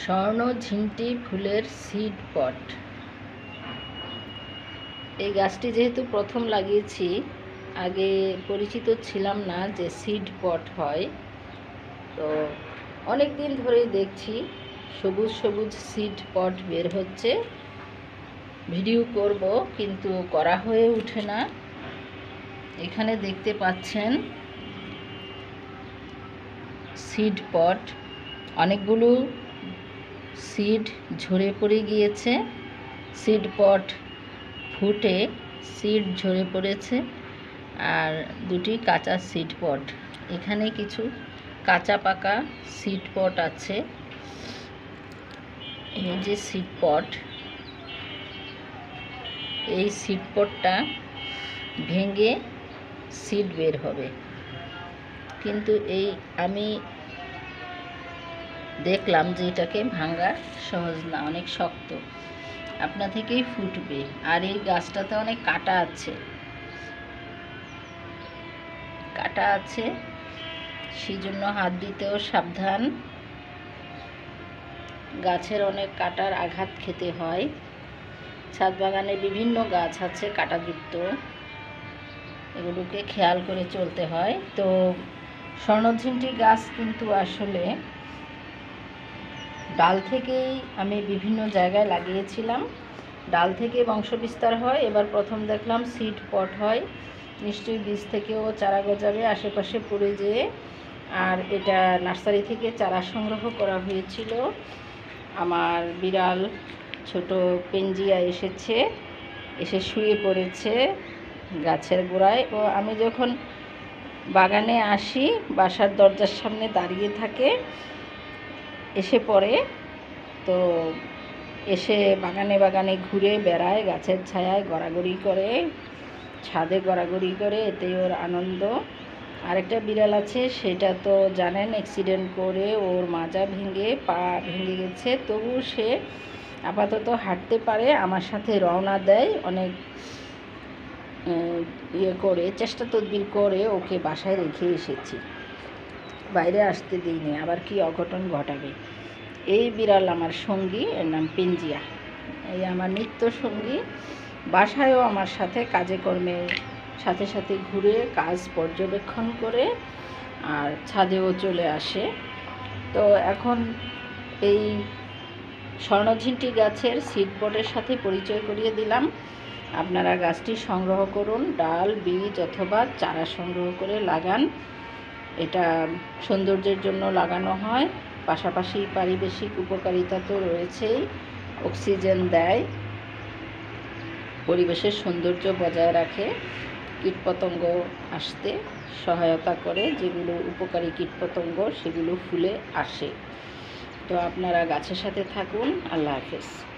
স্বর্ণ ঝিন্টি ফুলের সিড পট এই গাছটি যেহেতু প্রথম লাগিয়েছি, আগে পরিচিত ছিলাম না যে সিড পট হয়। তো অনেক দিন ধরেই দেখছি সবুজ সবুজ সিড পট বের হচ্ছে। ভিডিও করব, কিন্তু করা হয়ে ওঠে না। এখানে দেখতে পাচ্ছেন সিড পট অনেকগুলো সিড ঝরে পড়ে গিয়েছে। সিড পট ফুটে সিড ঝরে পড়েছে আর দুটি কাঁচা সিড পট। এখানে কিছু কাঁচা পাকা সিড পট আছে। এই যে সিড পট, এই সিড পটটা ভেঙে সিড বের হবে। কিন্তু এই আমি দেখলাম যে এটাকে ভাঙা সহজ না, অনেক শক্ত। আপনা থেকেই ফুটবে। আর এই গাছটাতে অনেক কাটা আছে। কাটা আছে সেই জন্য হাত দিতেও সাবধান। গাছের অনেক কাটার আঘাত খেতে হয়। ছাদ বাগানে বিভিন্ন গাছ আছে কাটাযুক্ত। এগুলোকে খেয়াল করে চলতে হয়। তো স্বর্ণঝিন্টি গাছ কিন্তু আসলে ডাল থেকেই আমি বিভিন্ন জায়গায় লাগিয়েছিলাম। ডাল থেকে বংশবিস্তার হয়, এবার প্রথম দেখলাম সিড পট হয়। নিশ্চয়ই বীজ থেকেও চারা গজাবে আশেপাশে পড়ে যেয়ে। আর এটা নার্সারি থেকে চারা সংগ্রহ করা হয়েছিল। আমার বিড়াল ছোট পেঞ্জিয়া এসেছে, এসে শুয়ে পড়েছে গাছের গোড়ায়। ও আমি যখন বাগানে আসি, বাসার দরজার সামনে দাঁড়িয়ে থাকে এসে পড়ে। তো এসে বাগানে বাগানে ঘুরে বেড়ায়, গাছের ছায়ায় গড়াগড়ি করে, ছাদে গড়াগড়ি করে এতে ওর আনন্দ। আরেকটা বিড়াল আছে, সেটা তো জানেন অ্যাক্সিডেন্ট করে ওর মাজা ভেঙে, পা ভেঙে গেছে। তবু সে আপাতত হাঁটতে পারে, আমার সাথে রওনা দেয়, অনেক ইয়ে করে, চেষ্টা তদবির করে ওকে বাসায় রেখে এসেছি। বাইরে আসতে দিইনি, আবার কি অঘটন ঘটাবে? এই বিড়াল আমার সঙ্গী, এর নাম পেঞ্জিয়া। এই আমার নিত্য সঙ্গী, বাসায়ও আমার সাথে কাজে কর্মে, সাথে সাথে ঘুরে কাজ পর্যবেক্ষণ করে, আর ছাদেও চলে আসে। তো এখন এই স্বর্ণঝিনটি গাছের সিড পটের সাথে পরিচয় করিয়ে দিলাম। আপনারা গাছটি সংগ্রহ করুন, ডাল, বীজ অথবা চারা সংগ্রহ করে লাগান। এটা সৌন্দর্যের জন্য লাগানো হয়। পাশাপাশি পারিবেশিক উপকারিতা তো রয়েছেই, অক্সিজেন দেয়। পরিবেশের সৌন্দর্য বজায় রাখে, কীটপতঙ্গ আসতে সহায়তা করে, যেগুলো উপকারী কীটপতঙ্গ সেগুলো ফুলে আসে। তো আপনারা গাছের সাথে থাকুন, আল্লাহ হাফেজ।